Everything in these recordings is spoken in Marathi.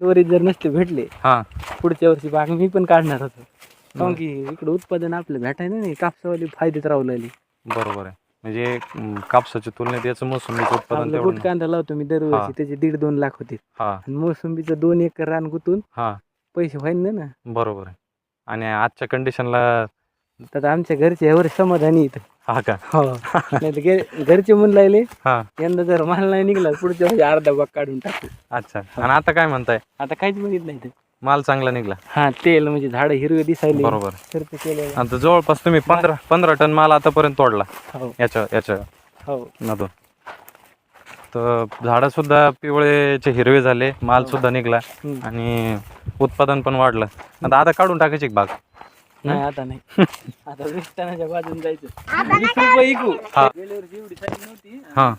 वरील जर नसते भेटले हा. पुढच्या वर्षी बाग मी पण काढणार होतो. कारण की इकडे उत्पादन आपलं भेटाय नाही कापसावाली फायदेत राहू लागली बरोबर आहे. म्हणजे कापसाच्या तुलनेत याचं मोसंबीचं उत्पादन आपलं गुट. कांदा लावतो मी. दरवर्षी त्याचे दीड दोन लाख होते. हा. आणि मोसंबीचं दोन एकर रान गुतून हा. पैसे व्हायला ना. बरोबर आहे. आणि आजच्या कंडिशनला तर आमच्या घरचे यावर समाधानी इथं हा का? हो. नाही तर घरचे म्हणून लागले हा. यंदा जर माल नाही निघला पुढच्या वर्षी अर्धा बाग काढून टाकू. अच्छा. आणि आता काय म्हणताय? आता काहीच म्हणत नाही ते. माल चांगला निघला. हा तेल म्हणजे झाड हिरवे दिसायले. बरोबर. खर्च केलेला. आता जवळपास तुम्ही पंधरा पंधरा टन माल आतापर्यंत तोडला. हो. याच्या याच्या हो. मधून. तर झाडं सुद्धा पिवळेचे हिरवे झाले माल सुद्धा निघला. हम्म. आणि उत्पादन पण वाढलं. आता आता काढून टाकायची का बाग नाही आता नाही. आता विस्तानाच्या बाजून जायचं. वीस रुपये इकू. हा. गेल्या वर्षी एवढी साईज नव्हती. हा.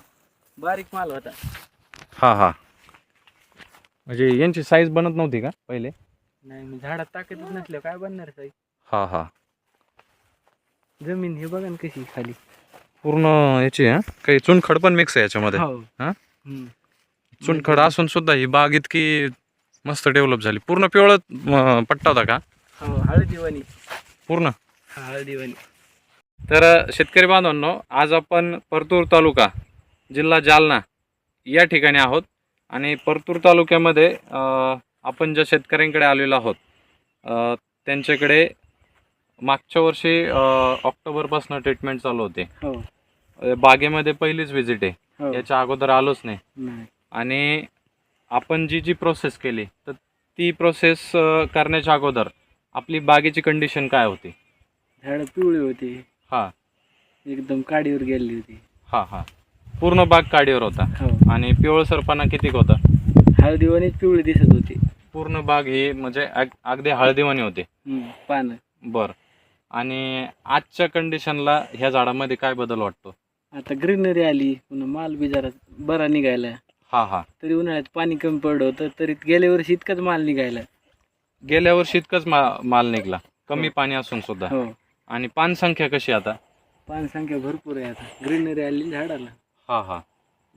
बारीक माल होता. हा हा. म्हणजे यांची साईज बनत नव्हती का पहिले? नाही मी झाडात ताकदच नसल्या काय बनणार साईज हा हा. जमीन हे बघा ना कशी खाली. पूर्ण याची हा? काही चुनखड पण मिक्स आहे याच्यामध्ये हो. हा? हम्म. चुनखड असून सुद्धा ही बाग इतकी मस्त डेव्हलप झाली. पूर्ण पिवळत अं, पट्टा होता का? हो हळदीवाणी पूर्ण? हळदीवाणी तर शेतकरी बांधवांनो आज आपण परतूर तालुका जिल्हा जालना या ठिकाणी आहोत. आणि परतूर तालुक्यामध्ये आपण ज्या शेतकऱ्यांकडे आलेलो आहोत त्यांच्याकडे मागच्या वर्षी ऑक्टोबरपासून ट्रीटमेंट चालू होते. हो. बागेमध्ये पहिलीच व्हिजिट आहे. हो. याच्या अगोदर आलोच नाही. आणि आपण जी जी प्रोसेस केली तर ती प्रोसेस करण्याच्या अगोदर आपली बागेची कंडिशन काय होती? झाड पिवळी होती. हा. एकदम काडीवर गेली होती. हा हा. पूर्ण बाग काडीवर होता. हो. आणि पिवळसरपणा किती होता? हळदीवाणीच पिवळी दिसत होती. पूर्ण बाग ही म्हणजे अग- अगदी हळदीवानी होते. हम्म, पानं. बर. आणि आजच्या कंडिशनला ह्या झाडामध्ये काय बदल वाटतो? आता ग्रीनरी आली पुन्हा माल बी जरा बरा निघायला. हा हा. तरी उन्हाळ्यात पाणी कमी पडलं होतं तरी गेल्या वर्षी इतकाच माल निघायला. गेल्या वर्षी इतकंच मा- माल निघला. कमी हो. पाणी असून सुद्धा. हो. आणि पान संख्या कशी आता? पान संख्या भरपूर आहे आता. ग्रीनरी आली झाडाला. हा हा.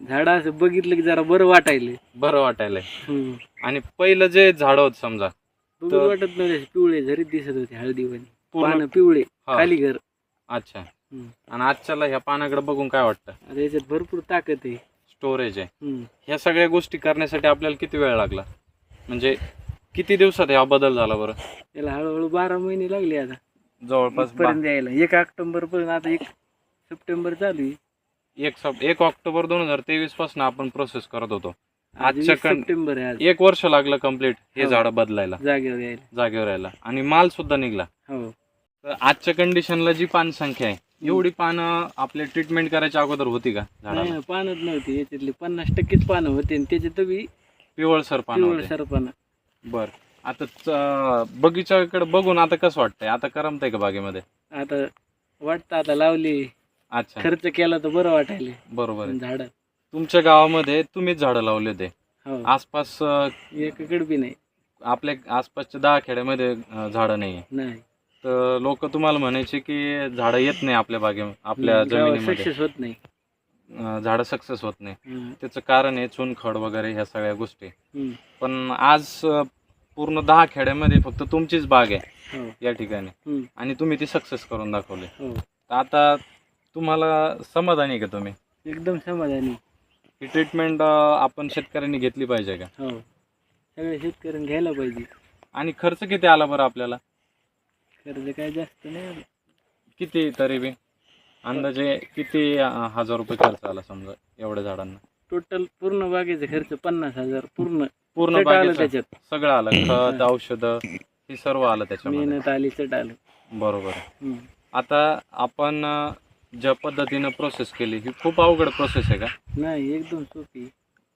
झाडं असं बघितलं की जरा बरं वाटायले बरं वाटायलंय. हम्म. आणि पहिलं जे झाड होत समजा बघून तर- वाटत नव्हते असे पिवळे झरीत दिसत होते हळदीवाणी पूर्ण पानं पिवळे हा. खाली घर. अच्छा. हम्म. आणि आजच्याला ह्या पानाकडे बघून काय वाटतं? आता याच्यात भरपूर ताकद आहे. स्टोरेज आहे. हम्म. ह्या सगळ्या गोष्टी करण्यासाठी आपल्याला किती वेळ लागला? म्हणजे किती दिवसात हा बदल झाला बरं? याला हळूहळू बारा महिने लागले आता. जवळपास बा- पर्यंत यायला. एक ऑक्टोबर पर्यंत आता एक सप्टेंबर चालू आहे. एक सप एक ऑक्टोबर दोन हजार तेवीसपासून आपण प्रोसेस करत होतो. आज वीस सप्टेंबर आहे आज. एक वर्ष लागलं कंप्लीट हे हो. झाड बदलायला. जागेवर यायला. जागेवर यायला. आणि माल सुद्धा निघला. हो. तर आजच्या कंडिशनला जी पान संख्या आहे एवढी पानं आपले ट्रीटमेंट करायच्या अगोदर होती का नाही झाडाला पानच नव्हती. याच्यातली पन्नास टक्केच पानं होते आणि त्याच्यात बी पिवळसर पान पिवळ होते. सर पानं. बर. आता च- बगीच्याकडे बघून आता कसं वाटतंय? आता करमतंय का बागेमध्ये? आता वाटतं आता लावली. अच्छा. खर्च केला तर बरं वाटायले. बरोबर आहे. झाड. तुमच्या गावामध्ये तुम्हीच झाडं लावले होते. हो. आसपास अं, एककडे बी नाही. आपल्या आसपासच्या दहा खेड्यामध्ये अं, झाडं नाही नाही. तर लोक तुम्हाला म्हणायचे की झाडं येत नाही आपल्या बागे आपल्या जमिनीमध्ये. सक्सेस होत नाही. झाडं सक्सेस होत नाही. त्याचं कारण आहे चुनखड वगैरे ह्या सगळ्या गोष्टी. पण आज पूर्ण दहा खेड्यामध्ये फक्त तुमचीच बाग आहे हो. या ठिकाणी. आणि तुम्ही ती सक्सेस करून दाखवली. हो. तर आता तुम्हाला समाधानी का तुम्ही? एकदम समाधानी. ही ट्रीटमेंट आपण शेतकऱ्यांनी घेतली पाहिजे का? हो. सगळ्या शेतकऱ्यांनी घ्यायला पाहिजे. आणि खर्च किती आला बरं आपल्याला? कर्ज काय जास्त नाही. किती तरी बी? अंदाजे किती अं, हजार रुपये खर्च आला समजा एवढ्या झाडांना? टोटल पूर्ण बागेचा खर्च पन्नास हजार पूर्ण. पूर्ण चट आलं बागेचं? त्याच्यात. सगळं आलं? खत औषधं हे सर्व आलं त्याच्यामध्ये? मेहनत आली चट आलं. बरोबर आहे. हम्म. आता आपण अं, ज्या पद्धतीनं प्रोसेस केली ही खूप अवघड प्रोसेस आहे का? नाही एकदम सोपी.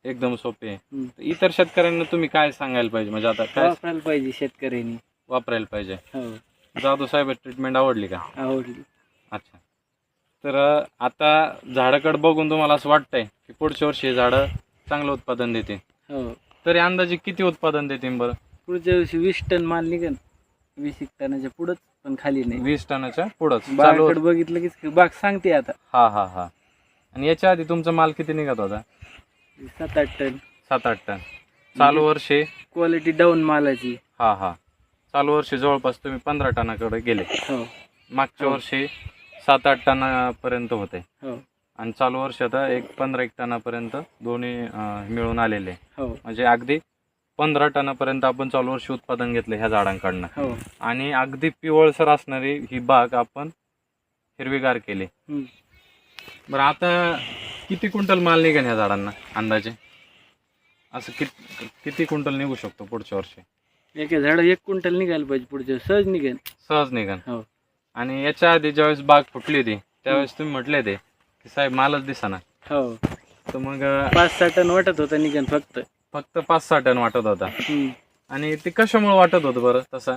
एकदम सोपी आहे. हम्म. तर इतर शेतकऱ्यांना तुम्ही काय सांगायला पाहिजे? म्हणजे आता काय वापरायला पाहिजे शेतकऱ्यांनी. वापरायला पाहिजे? हो. जाधव साहेब ट्रीटमेंट आवडली का? आवडली. अच्छा. तर आता झाडाकडे बघून तुम्हाला असं वाटतंय की पुढच्या वर्षी हे झाडं चांगलं उत्पादन देतील. हो. तरी अंदाजे किती उत्पादन देतील बरं? पुढच्या वर्षी वीस टन माल निघन वीस एक टनाच्या पुढंच पण खाली नाही. वीस टनाच्या पुढंच. चालू बागाकडे बघितलं की बाग सांगते आता. हा हा हा. आणि याच्या आधी तुमचा माल किती निघत होता? सात आठ टन. सात आठ टन. चालू वर्षी? क्वालिटी डाऊन मालाची. हा हा. चालू वर्षी जवळपास तुम्ही पंधरा टनाकडे गेले. हो. मागच्या हो. वर्षी सात आठ टनापर्यंत होते. हो. आणि चालू वर्षी आता एक पंधरा एक टनापर्यंत दोन्ही अं, मिळून आलेले. हो. म्हणजे अगदी पंधरा टनापर्यंत आपण चालू वर्षी उत्पादन घेतलं ह्या झाडांकडनं. हो. आणि अगदी पिवळसर असणारी ही बाग आपण हिरवीगार केली. हम्म. बरं आता किती क्विंटल माल निघेल ह्या झाडांना अंदाजे? असं कित किती क्विंटल निघू शकतो पुढच्या वर्षी? एका झाड एक क्विंटल निघायला पाहिजे पुढच्या सहज निघेल. सहज निघेल. हो. आणि याच्या आधी ज्यावेळेस बाग फुटली होती त्यावेळेस तुम्ही म्हटले ते की साहेब मालच दिसाना. हो. तर मग पाच सहा टन वाटत होता निघेल फक्त. फक्त पाच सहा टन वाटत होता. आणि ते कशामुळे वाटत होतं बरं तसं?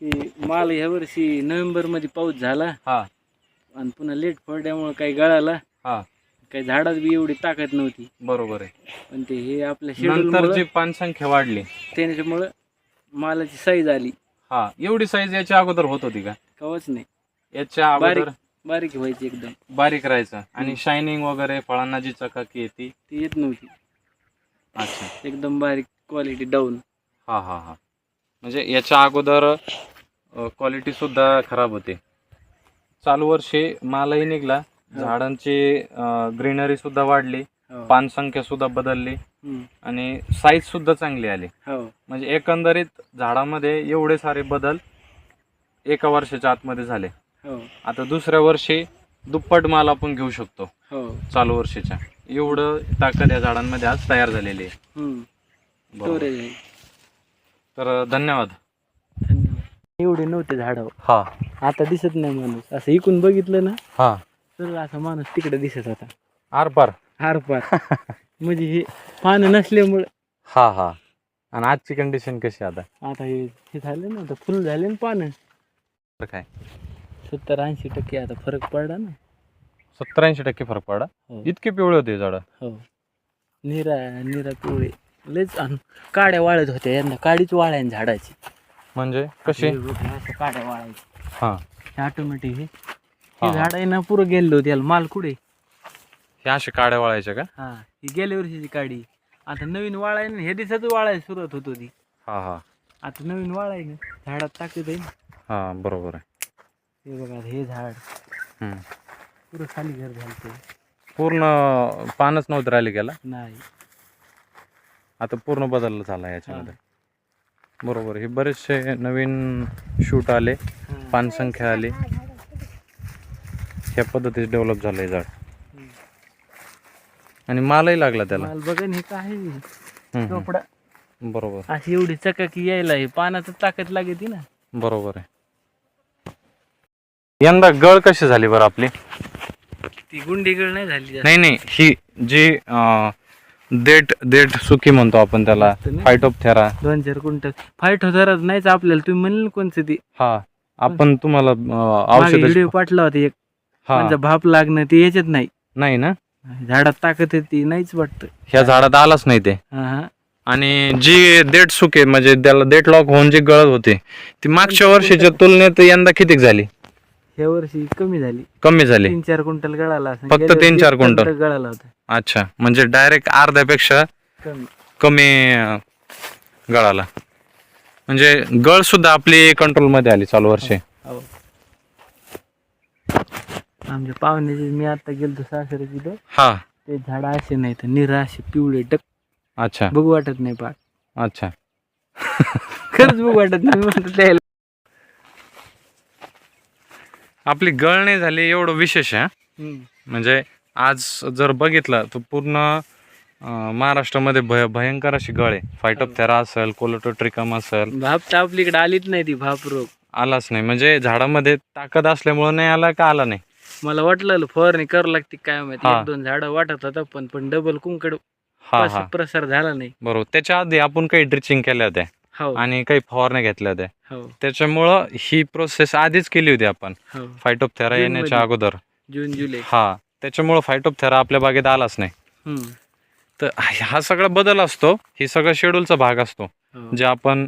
की माल ह्या वर्षी नोव्हेंबरमध्ये पाऊस झाला. हा. आणि पुन्हा लेट पडल्यामुळे काही गळाला. हा. काही झाडात बी एवढी ताकद नव्हती. बरोबर आहे. पण ते हे आपल्या नंतर जी शेड्यूल पानसंख्या वाढली. त्याच्यामुळं मालाची साईज आली. हा. एवढी साईज याच्या अगोदर होत होती का? कवच नाही. याच्या बारीक अगोदर बारीक व्हायची एकदम. बारीक राहायचं. आणि. शायनिंग वगैरे फळांना जी चकाकी येते ती? येत नव्हती. अच्छा. एकदम बारीक क्वालिटी डाऊन हा हा हा. म्हणजे याच्या अगोदर क्वालिटी सुद्धा खराब होती. चालू वर्षी मालही निघला. हो. झाडांची ग्रीनरी सुद्धा वाढली. पानसंख्या सुद्धा बदलली. आणि साईज सुद्धा चांगली आली. हो. म्हणजे एकंदरीत झाडामध्ये एवढे सारे बदल एका वर्षाच्या आतमध्ये झाले. हो. आता दुसऱ्या वर्षी दुप्पट माल आपण घेऊ शकतो. हो. चालू वर्षीच्या. एवढं ताकद या झाडांमध्ये आज तयार झालेली आहे. हम्म. बरोबर. स्टोरेज आहे तर धन्यवाद. एवढे नव्हते झाड. हा. आता दिसत नाही माणूस. असं इकून बघितलं ना हा. तर असा माणूस तिकडे दिसत होता. आर पार हार पार म्हणजे हे पानं नसल्यामुळं. हा हा. आणि आजची कंडिशन कशी आता? आता हे हे झालं ना आता फुल झाले ना पानं. काय? सत्तर ऐंशी टक्के आता फरक पडला ना. सत्तर ऐंशी टक्के फरक पडा हो. इतके पिवळे होते झाड. हो. निरा निरा पिवळे. लयच अन काड्या वाळत होत्या यांना. काडीच वाळायन झाडाची. म्हणजे? कशी? हे बघ, हे असं काड्या वाळायची. हा. ऑटोमॅटिक हे. हा, हे हा. झाड आहे ना पुरं गेलेलं होतं याला. माल कुठे? हे असे काड्या वळायच्या का? हा. ही गेल्या वर्षीची काडी. आता नवीन वाळाय ना हे दिवसाच वाळायला सुरुवात होत होती. हा हा. आता नवीन वाळाय ना झाडात टाकत आहे ना. हा बरोबर आहे. हे बघा हे झाड. हम्म. पुरं खाली घर झालं पूर्ण पानच नव्हतं राहिले गेला? नाही. आता पूर्ण बदल झाला याच्यामध्ये. बरोबर हे बरेचसे नवीन शूट आले हा. पानसंख्या आली. ह्या पद्धतीत डेव्हलप झालं हे झाड. हम्म. आणि मालही लागला त्याला. माल बघा ना हे काय हम्म, हम्म. चोपडा बरोबर. अशी एवढी चकाकी यायला हे पानाचं ताकद लागते ना. बरोबर आहे. यंदा गळ कशी झाली बरं आपली? ती गुंडी गळ नाही झाली जास्त. नाही नाही ही जी अं, देठ देठ सुकी म्हणतो आपण त्याला मस्त नाही? फायटोपथेरा दोन चार क्विंटल फाईट होतारच नाहीच आपल्याला तुम्ही म्हणले ना कोणचं ती? हा आपण तुम्हाला औषध व्हिडिओ पाठला होता एक. हा. म्हणजे भाप लागणं ते याच्यात नाही. नाही ना? झाडात ताकद येते नाहीच वाटतं. ह्या झाडात आलाच नाही ते. आणि जी देठ सुके म्हणजे त्याला देठ लॉक होऊन जी गळत होते ती मागच्या वर्षीच्या तुलनेत यंदा किती झाली? ह्या वर्षी कमी झाली. कमी झाली. तीन चार क्विंटल गळाला असेल. फक्त गेल्या तीन वर्षी चार एक क्विंटल. गळाला होता. अच्छा. म्हणजे डायरेक्ट अर्ध्यापेक्षा कमी. कमी अं, गळाला. म्हणजे गळ सुद्धा आपली कंट्रोलमध्ये आली चालू वर्षी. हो. आमच्या पाहुण्याचे मी आता गेलतो सासरे तिथं. हा. ते झाड असे नाही तर निरा असे पिवळे टक. अच्छा. बघू वाटत नाही पाक. अच्छा. खरंच बघू वाटत नाही म्हणतो त्याला आपली गळ नाही झाली एवढं विशेष आहे. म्हणजे आज जर बघितलं तर पूर्ण महाराष्ट्रामध्ये भय भयंकर अशी गळ आहे. फायटोपथेरा असेल कोलोटोट्रिकम असेल. भाप तर आपलीकडे आलीच नाही ती भाप रोग. आलाच नाही. म्हणजे झाडामध्ये ताकद असल्यामुळं नाही आला का आला नाही? मला वाटलं फवारणी करावं लागते काय माहिती. एक दोन झाडं वाटत होता पण पण डबल कुंकड प्रस- प्रसार झाला नाही. बरोबर. त्याच्या आधी आपण काही ड्रिचिंग केल्या होत्या. हो. आणि काही फवारण्या घेतल्या होत्या. हो. त्याच्यामुळं ही प्रोसेस आधीच केली होती आपण. हो. फायटोपथेरा जूनमध्ये. येण्याच्या अगोदर. जून जुलै हा. त्याच्यामुळं फायटोपथेरा आपल्या बागेत आलाच नाही. हम्म. तर हा सगळा बदल असतो. ही सगळा शेड्यूलचा भाग असतो. हो. जे आपण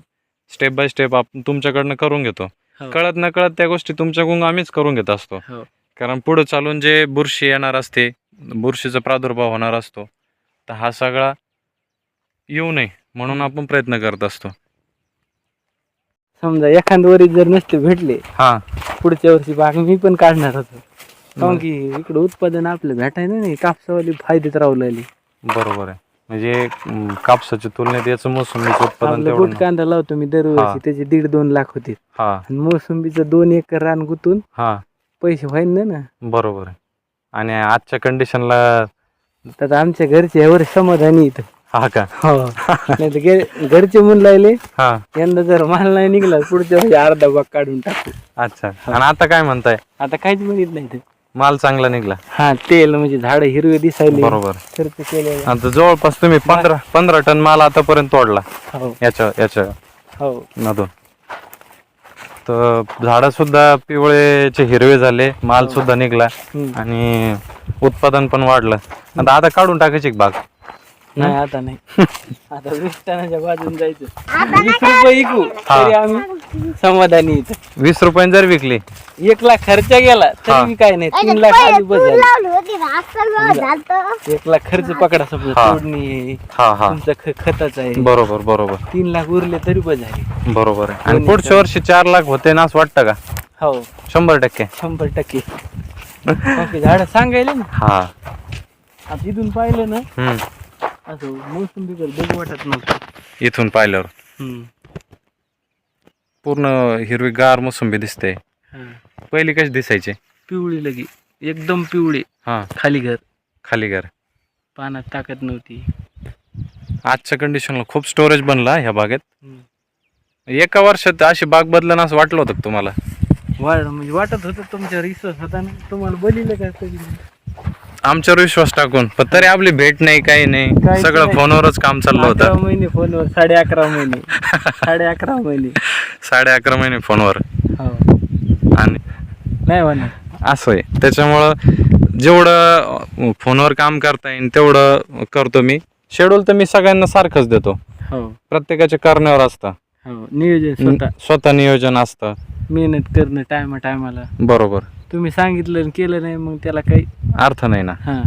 स्टेप बाय स्टेप आपण तुमच्याकडनं करून घेतो. हो. कळत न कळत त्या गोष्टी तुमच्याकडून आम्हीच करून घेत असतो. हो. कारण पुढे चालून जे बुरशी येणार असते बुरशीचा प्रादुर्भाव होणार असतो तर हा सगळा येऊ नये म्हणून आपण प्रयत्न करत असतो. समजा एखाद वरी जर नसते भेटले हा. पुढच्या वर्षी बाग मी पण काढणार होतो. कारण की इकडे उत्पादन आपलं भेटायला नाही कापसावाली फायदेत राहू लागली. बरोबर आहे. म्हणजे कापसाच्या तुलनेत याचं मोसंबीचं उत्पादन आपलं तेवढं बोट नाही. कांदा लावतो मी हा. दरवर्षी त्याचे दीड दोन लाख होते. हा. आणि मोसंबीचं दोन एकर रान गुतून हा. पैसे व्हायन ना ना. बरोबर आहे. आणि आजच्या कंडिशनला तर आमच्या घरचे यावर समाधानी इथं हा का? हो. नाही तर घरचे म्हणून लागले हा. यंदा जर माल नाही निघला पुढच्या वर्षी अर्धा बाग काढून टाकू. अच्छा. आणि आता काय म्हणताय? आता काहीच म्हणत नाही ते. माल चांगला निघला. हा तेल म्हणजे झाड हिरवे दिसायले बरोबर. खर्च केले आता जवळपास तुम्ही पंधरा पंधरा टन माल आतापर्यंत तोडला. हो. याच्या याच्या हो. मधून. तर झाड सुद्धा पिवळेचे हिरवे झाले माल सुद्धा निघला हम्म. आणि उत्पादन पण वाढलं. आता आता काढून टाकायची एक बाग नाही आता नाही. आता वीस टनाच्या बाजून जायचं. वीस रुपये इकू. तरी आम्ही समाधानी इथं. वीस रुपयाने जर विकली. एक लाख खर्च गेला हा. तरी बी काय नाही तीन लाख आधी बस झाले. लावली होती ना असं झालं एक लाख खर्च पकडा समजा हा. तोडणी हा हा. तुमचा ख- खताचा आहे. बरोबर बरोबर. तीन लाख उरले तरी बस झाले. बरोबर आहे. आणि दोन्ही पुढच्या वर्षी चार लाख होते ना असं वाटतं का? हो. शंभर टक्के. शंभर टक्के. ओके झाड सांगायला ना. हा. आता इथून पाहिलं ना हम्म. असं मोसंबीकडे बघू वाटत नव्हतं. इथून पाहिल्यावर. हम्म. पूर्ण हिरवीगार मोसंबी दिसते. हा. पहिली कशी दिसायची? पिवळी लगी. एकदम पिवळी. हा. खाली घर. खाली घर. पानात ताकद नव्हती. आजच्या कंडिशनला खूप स्टोरेज बनला ह्या बागेत. हम्म. एका वर्षात अशी बाग बदलणं असं वाटलं होतं का तुम्हाला? वाढ म्हणजे वाटत होतं तुमच्यावर विश्वास होता ना तुम्हाला बोलिलं का कधी? आमच्यावर विश्वास टाकून पण तरी आपली भेट नाही काही नाही. काहीच सगळं नाही. फोनवरच काम चाललं अकरा होतं महिने फोनवर साडे अकरा महिने. साडे अकरा महिने. साडे अकरा महिने फोनवर. हो. आणि नाही म्हणा असं आहे. त्याच्यामुळं जेवढं फोनवर काम करता येईल तेवढं करतो मी. शेड्यूल तर मी सगळ्यांना सारखंच देतो. हो. प्रत्येकाच्या करण्यावर असतं. हो. नियोजन स्वतः. स्वतः नियोजन असतं. मेहनत करणं टायमा टायमाला बरोबर. तुम्ही सांगितलं आणि केलं नाही मग त्याला काही अर्थ नाही ना. हा.